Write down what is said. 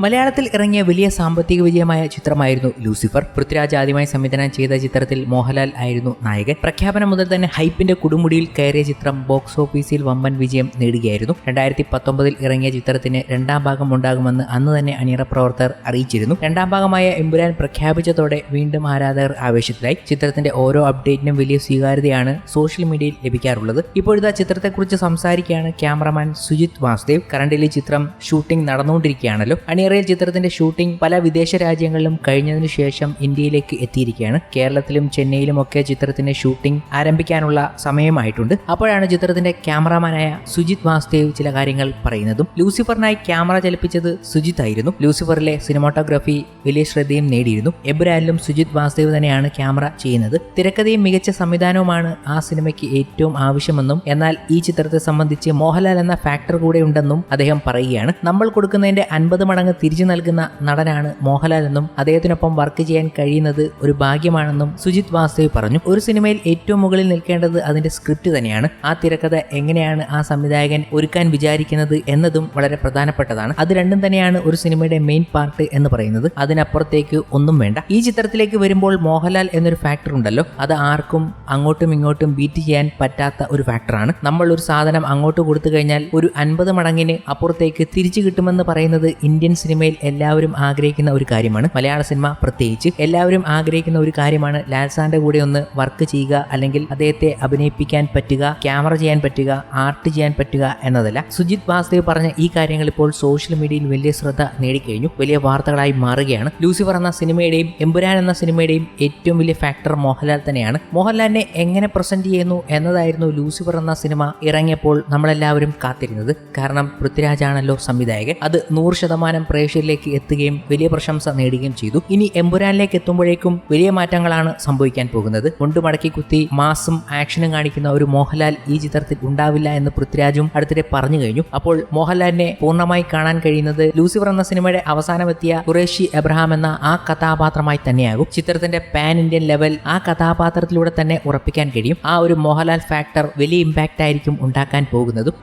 മലയാളത്തിൽ ഇറങ്ങിയ വലിയ സാമ്പത്തിക വിജയമായ ചിത്രമായിരുന്നു ലൂസിഫർ. പൃഥ്വിരാജ് ആദ്യമായി സംവിധാനം ചെയ്ത ചിത്രത്തിൽ മോഹൻലാൽ ആയിരുന്നു നായകൻ. പ്രഖ്യാപനം മുതൽ തന്നെ ഹൈപ്പിന്റെ കൊടുമുടിയിൽ കയറിയ ചിത്രം ബോക്സ് ഓഫീസിൽ വമ്പൻ വിജയം നേടുകയായിരുന്നു. രണ്ടായിരത്തി പത്തൊമ്പതിൽ ഇറങ്ങിയ ചിത്രത്തിന് രണ്ടാം ഭാഗം ഉണ്ടാകുമെന്ന് അന്ന് തന്നെ അണിയറ പ്രവർത്തകർ അറിയിച്ചിരുന്നു. രണ്ടാം ഭാഗമായ എമ്പുരാൻ പ്രഖ്യാപിച്ചതോടെ വീണ്ടും ആരാധകർ ആവേശത്തിലായി. ചിത്രത്തിന്റെ ഓരോ അപ്ഡേറ്റിനും വലിയ സ്വീകാര്യതയാണ് സോഷ്യൽ മീഡിയയിൽ ലഭിക്കാറുള്ളത്. ഇപ്പോഴിതാ ചിത്രത്തെക്കുറിച്ച് സംസാരിക്കുകയാണ് ക്യാമറമാൻ സുജിത് വാസുദേവ്. കറണ്ടിൽ ഈ ചിത്രം ഷൂട്ടിംഗ് നടന്നുകൊണ്ടിരിക്കുകയാണല്ലോ. അണിയറയിൽ ചിത്രത്തിന്റെ ഷൂട്ടിംഗ് പല വിദേശ രാജ്യങ്ങളിലും കഴിഞ്ഞതിനു ശേഷം ഇന്ത്യയിലേക്ക് എത്തിയിരിക്കുകയാണ്. കേരളത്തിലും ചെന്നൈയിലും ഒക്കെ ചിത്രത്തിന്റെ ഷൂട്ടിംഗ് ആരംഭിക്കാനുള്ള സമയമായിട്ടുണ്ട്. അപ്പോഴാണ് ചിത്രത്തിന്റെ ക്യാമറമാനായ സുജിത് വാസുദേവ് ചില കാര്യങ്ങൾ പറയുന്നതും. ലൂസിഫറിനായി ക്യാമറ ചലിപ്പിച്ചത് സുജിത് ആയിരുന്നു. ലൂസിഫറിലെ സിനിമാട്ടോഗ്രാഫി വലിയ ശ്രദ്ധയും നേടിയിരുന്നു. എബ്രാനിലും സുജിത് വാസുദേവ് തന്നെയാണ് ക്യാമറ ചെയ്യുന്നത്. തിരക്കഥയും മികച്ച സംവിധാനവുമാണ് ആ സിനിമയ്ക്ക് ഏറ്റവും ആവശ്യമെന്നും എന്നാൽ ഈ ചിത്രത്തെ സംബന്ധിച്ച് മോഹൻലാൽ എന്ന ഫാക്ടർ കൂടെ ഉണ്ടെന്നും അദ്ദേഹം പറയുകയാണ്. നമ്മൾ കൊടുക്കുന്നതിന്റെ അൻപത് മടങ്ങ് തിരിച്ചു നൽകുന്ന നടനാണ് മോഹൻലാൽ എന്നും അദ്ദേഹത്തിനൊപ്പം വർക്ക് ചെയ്യാൻ കഴിയുന്നത് ഒരു ഭാഗ്യമാണെന്നും സുജിത് വാസുദേവ് പറഞ്ഞു. ഒരു സിനിമയിൽ ഏറ്റവും മുകളിൽ നിൽക്കേണ്ടത് അതിന്റെ സ്ക്രിപ്റ്റ് തന്നെയാണ്. ആ തിരക്കഥ എങ്ങനെയാണ് ആ സംവിധായകൻ ഒരുക്കാൻ വിചാരിക്കുന്നത് എന്നതും വളരെ പ്രധാനപ്പെട്ടതാണ്. അത് രണ്ടും തന്നെയാണ് ഒരു സിനിമയുടെ മെയിൻ പാർട്ട് എന്ന് പറയുന്നത്. അതിനപ്പുറത്തേക്ക് ഒന്നും വേണ്ട. ഈ ചിത്രത്തിലേക്ക് വരുമ്പോൾ മോഹൻലാൽ എന്നൊരു ഫാക്ടർ ഉണ്ടല്ലോ. അത് ആർക്കും അങ്ങോട്ടും ഇങ്ങോട്ടും ബീറ്റ് ചെയ്യാൻ പറ്റാത്ത ഒരു ഫാക്ടറാണ് നമ്മൾ ഒരു സാധനം അങ്ങോട്ട് കൊടുത്തു കഴിഞ്ഞാൽ ഒരു അൻപത് മടങ്ങിന് അപ്പുറത്തേക്ക് തിരിച്ചു കിട്ടുമെന്ന് പറയുന്നത് ഇന്ത്യൻ സിനിമയിൽ എല്ലാവരും ആഗ്രഹിക്കുന്ന ഒരു കാര്യമാണ്. മലയാള സിനിമ പ്രത്യേകിച്ച് എല്ലാവരും ആഗ്രഹിക്കുന്ന ഒരു കാര്യമാണ്. ലാൽസാന്റെ കൂടെ ഒന്ന് വർക്ക് ചെയ്യുക അല്ലെങ്കിൽ അദ്ദേഹത്തെ അഭിനയിപ്പിക്കാൻ പറ്റുക ക്യാമറ ചെയ്യാൻ പറ്റുക ആർട്ട് ചെയ്യാൻ പറ്റുക എന്നതല്ല. സുജിത് വാസുദേവ് പറഞ്ഞ ഈ കാര്യങ്ങൾ ഇപ്പോൾ സോഷ്യൽ മീഡിയയിൽ വലിയ ശ്രദ്ധ നേടിക്കഴിഞ്ഞു. വലിയ വാർത്തകളായി മാറുകയാണ്. ലൂസിഫർ എന്ന സിനിമയുടെയും എമ്പുരാൻ എന്ന സിനിമയുടെയും ഏറ്റവും വലിയ ഫാക്ടർ മോഹൻലാൽ തന്നെയാണ്. മോഹൻലാലിനെ എങ്ങനെ പ്രസന്റ് ചെയ്യുന്നു എന്നതായിരുന്നു ലൂസിഫർ എന്ന സിനിമ ഇറങ്ങിയപ്പോൾ നമ്മളെല്ലാവരും കാത്തിരുന്നത്. കാരണം പൃഥ്വിരാജാണല്ലോ സംവിധായകൻ. അത് നൂറ് ശതമാനം പ്രേക്ഷകരിലേക്ക് എത്തുകയും വലിയ പ്രശംസ നേടുകയും ചെയ്തു. ഇനി എമ്പുരാനിലേക്ക് എത്തുമ്പോഴേക്കും വലിയ മാറ്റങ്ങളാണ് സംഭവിക്കാൻ പോകുന്നത്. മുണ്ടു മടക്കി കുത്തി മാസും ആക്ഷനും കാണിക്കുന്ന ഒരു മോഹൻലാൽ ഈ ചിത്രത്തിൽ ഉണ്ടാവില്ല എന്ന് പൃഥ്വിരാജും അടുത്തിടെ പറഞ്ഞു കഴിഞ്ഞു. അപ്പോൾ മോഹൻലാലിനെ പൂർണമായി കാണാൻ കഴിയുന്നത് ലൂസിഫർ എന്ന സിനിമയുടെ അവസാനമെത്തിയ കുറേഷി എബ്രഹാം എന്ന ആ കഥാപാത്രമായി തന്നെയാകും. ചിത്രത്തിന്റെ പാൻ ഇന്ത്യൻ ലെവൽ ആ കഥാപാത്രത്തിലൂടെ തന്നെ ഉറപ്പിക്കാൻ കഴിയും. ആ ഒരു മോഹൻലാൽ ഫാക്ടർ വലിയ ഇമ്പാക്റ്റ് ആയിരിക്കും ഉണ്ടാക്കാൻ പോകുന്നതും.